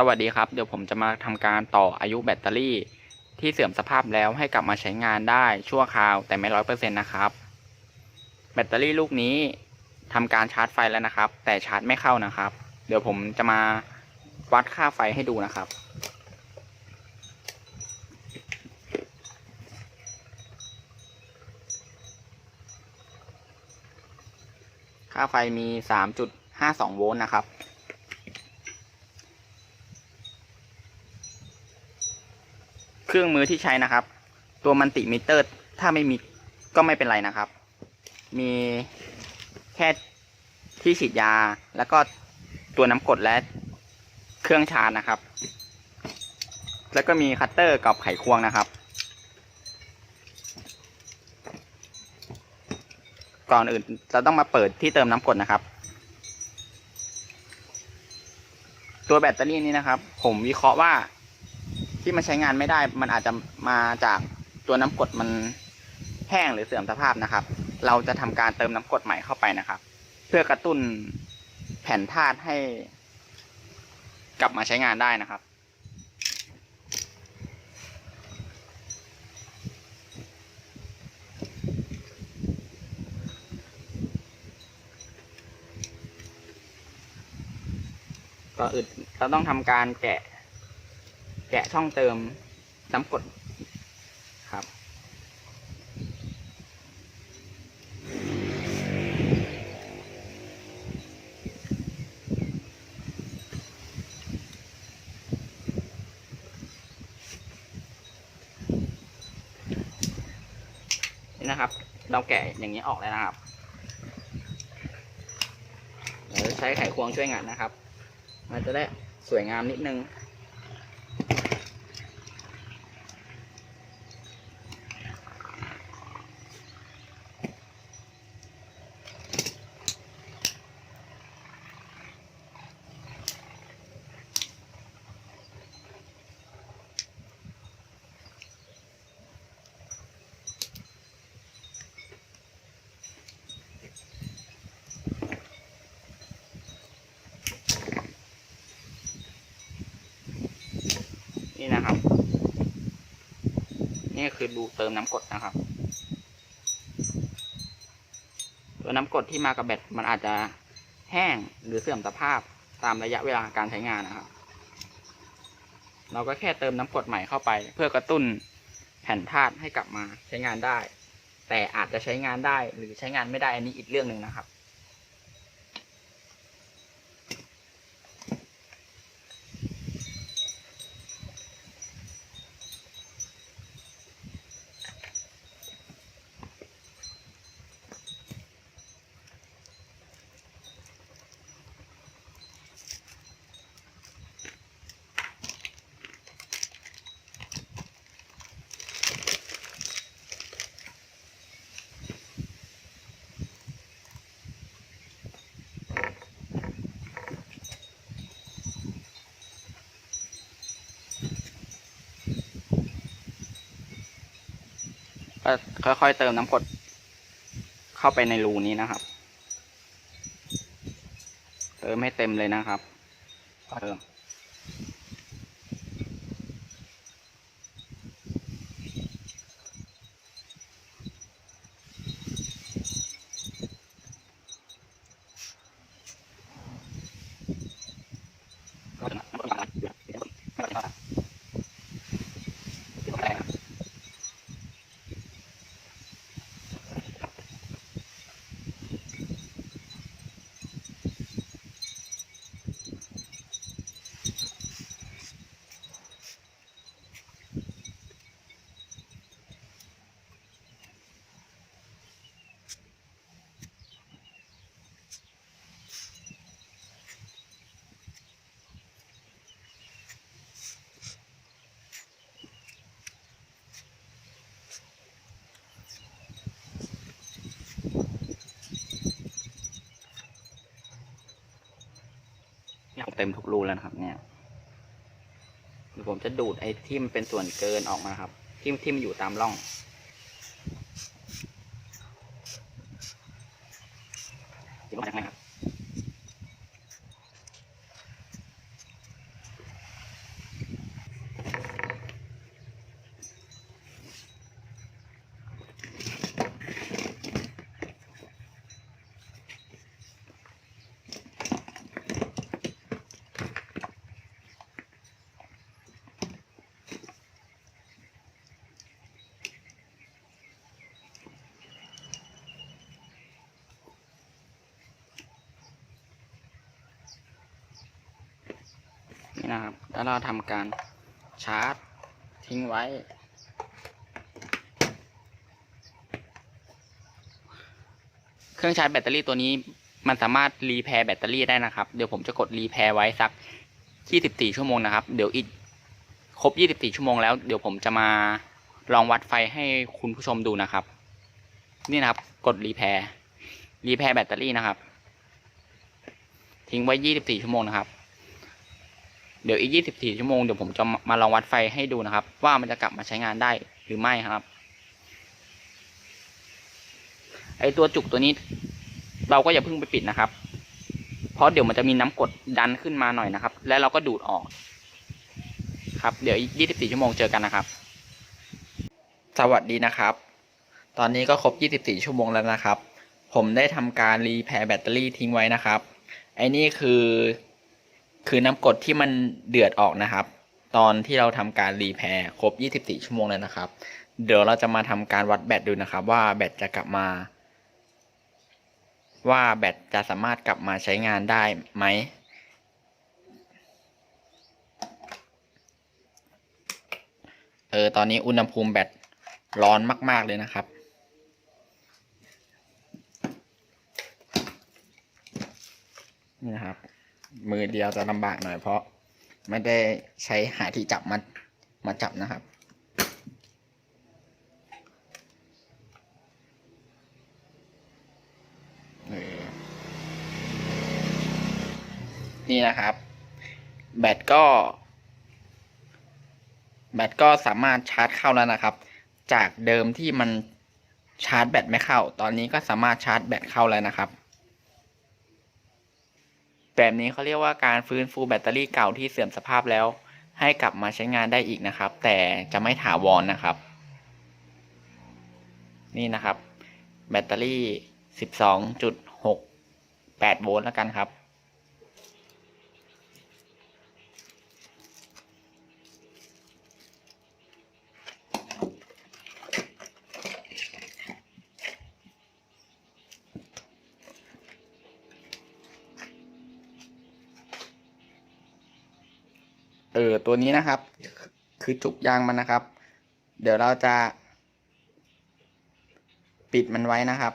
สวัสดีครับเดี๋ยวผมจะมาทำการต่ออายุแบตเตอรี่ ที่เสื่อมสภาพแล้วให้กลับมาใช้งานได้ชั่วคราวแต่ไม่ร้อยเปอร์เซ็นต์นะครับ แบตเตอรี่ลูกนี้ทำการชาร์จไฟแล้วนะครับ แต่ชาร์จไม่เข้านะครับ เดี๋ยวผมจะมาวัดค่าไฟให้ดูนะครับค่าไฟมี 3.52 โวลต์นะครับ เครื่องมือที่ใช้นะครับ ตัวมันติมิเตอร์ ถ้าไม่มีก็ไม่เป็นไรนะครับ มีแค่ที่ฉีดยา แล้วก็ตัวน้ำกดและเครื่องชาร์จนะครับ แล้วก็มีคัตเตอร์กับไขควงนะครับ ก่อนอื่นเราต้องมาเปิดที่เติมน้ำกดนะครับ ตัวแบตเตอรี่นี้นะครับ ผมวิเคราะห์ว่า ที่มันใช้งานไม่ได้ มันอาจจะมาจากตัวน้ำกดมันแห้งหรือเสื่อมสภาพนะครับ เราจะทำการเติมน้ำกดใหม่เข้าไปนะครับ เพื่อกระตุ้นแผ่นธาตุให้ กลับมาใช้งานได้นะครับก็อึดเราต้องทำการแกะ แกะช่องเติมน้ำกดครับ นี่นะครับ เราแกะอย่างนี้ออกแล้วนะครับเดี๋ยวใช้ไขควงช่วยงัดนะครับ มันจะได้สวยงามนิดนึง นี่นะครับ นี่คือดูเติมน้ำกดนะครับ ตัวน้ำกดที่มากับแบตมันอาจจะแห้งหรือเสื่อมสภาพตามระยะเวลาการใช้งานนะครับ เราก็แค่เติมน้ำกดใหม่เข้าไป เพื่อกระตุ้นแผ่นธาตุให้กลับมาใช้งานได้ แต่อาจจะใช้งานได้หรือใช้งานไม่ได้อันนี้อีกเรื่องหนึ่งนะครับ ก็ค่อยๆเติมน้ำกรดเข้าไปในรูนี้นะครับ เติมให้เต็มเลยนะครับเติม เต็มทุกรูแล้วนะครับ เนี่ยเดี๋ยวผมจะดูดไอ้ที่มันเป็นส่วนเกินออกมาครับ ที่ที่มันอยู่ตามร่อง เดี๋ยวผมจะให้ นี่นะครับ แล้วเราทำการชาร์จทิ้งไว้ เครื่องชาร์จแบตเตอรี่ตัวนี้มันสามารถรีแพร์แบตเตอรี่ได้นะครับ เดี๋ยวผมจะกดรีแพร์ไว้สัก 24 ชั่วโมงนะครับ เดี๋ยวอีกครบ 24 ชั่วโมงแล้ว เดี๋ยวผมจะมาลองวัดไฟให้คุณผู้ชมดูนะครับ นี่นะครับ กดรีแพร์รีแพร์แบตเตอรี่นะครับ ทิ้งไว้ 24 ชั่วโมงนะครับ เดี๋ยวอีก 24 ชั่วโมงเดี๋ยวผมจะมาลองวัดไฟให้ดูนะครับ ว่ามันจะกลับมาใช้งานได้หรือไม่ครับ ไอตัวจุกตัวนี้ เราก็อย่าเพิ่งไปปิดนะครับ เพราะเดี๋ยวมันจะมีน้ำกดดันขึ้นมาหน่อยนะครับ แล้วเราก็ดูดออก ครับ เดี๋ยวอีก 24 ชั่วโมงเจอกันนะครับ สวัสดีนะครับ ตอนนี้ก็ครบ 24 ชั่วโมงแล้วนะครับ ผมได้ทำการรีแพร์แบตเตอรี่ทิ้งไว้นะครับ ไอ้นี่คือ คือน้ำกรดที่มันเดือดออกนะครับ ตอนที่เราทำการรีแพร์ครบ 24 ชั่วโมงแล้วนะครับ เดี๋ยวเราจะมาทำการวัดแบตดูนะครับ ว่าแบตจะกลับมา ว่าแบตจะสามารถกลับมาใช้งานได้ไหมเออ ตอนนี้อุณหภูมิแบตร้อนมาก ๆ เลยนะครับ นี่นะครับ มือเดียวจะลำบากหน่อยเพราะไม่ได้ใช้หาที่จับมามาจับนะครับ นี่นะครับ แบตก็ แบตก็สามารถชาร์จเข้าแล้วนะครับ จากเดิมที่มันชาร์จแบตไม่เข้า ตอนนี้ก็สามารถชาร์จแบตเข้าแล้วนะครับ แบบนี้เขาเรียกว่าการฟื้นฟูแบตเตอรี่เก่าที่เสื่อมสภาพแล้ว ให้กลับมาใช้งานได้อีกนะครับ แต่จะไม่ถาวรนนะครับ นี่นะครับ แบตเตอรี่ 12.68 โวลต์แล้วกันครับ เออตัวนี้นะครับ คือจุกยางมันนะครับ เดี๋ยวเราจะ ปิดมันไว้นะครับ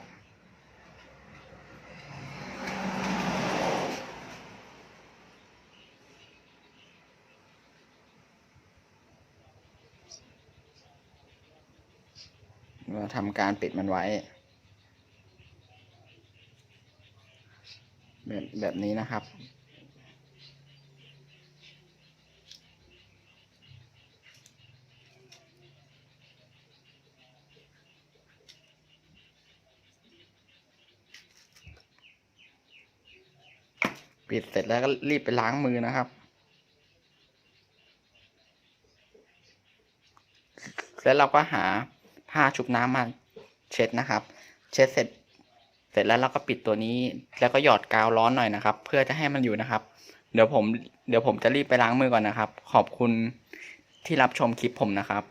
เราทำการปิดมันไว้ แบบแบบนี้นะครับ ปิดเสร็จแล้วก็รีบไปล้างมือนะครับ แล้วเราก็หาผ้าชุบน้ำมาเช็ดนะครับ เช็ดเสร็จ เสร็จแล้วเราก็ปิดตัวนี้ แล้วก็หยอดกาวร้อนหน่อยนะครับ เพื่อจะให้มันอยู่นะครับ เดี๋ยวผม เดี๋ยวผมจะรีบไปล้างมือก่อนนะครับ ขอบคุณที่รับชมคลิปผมนะครับ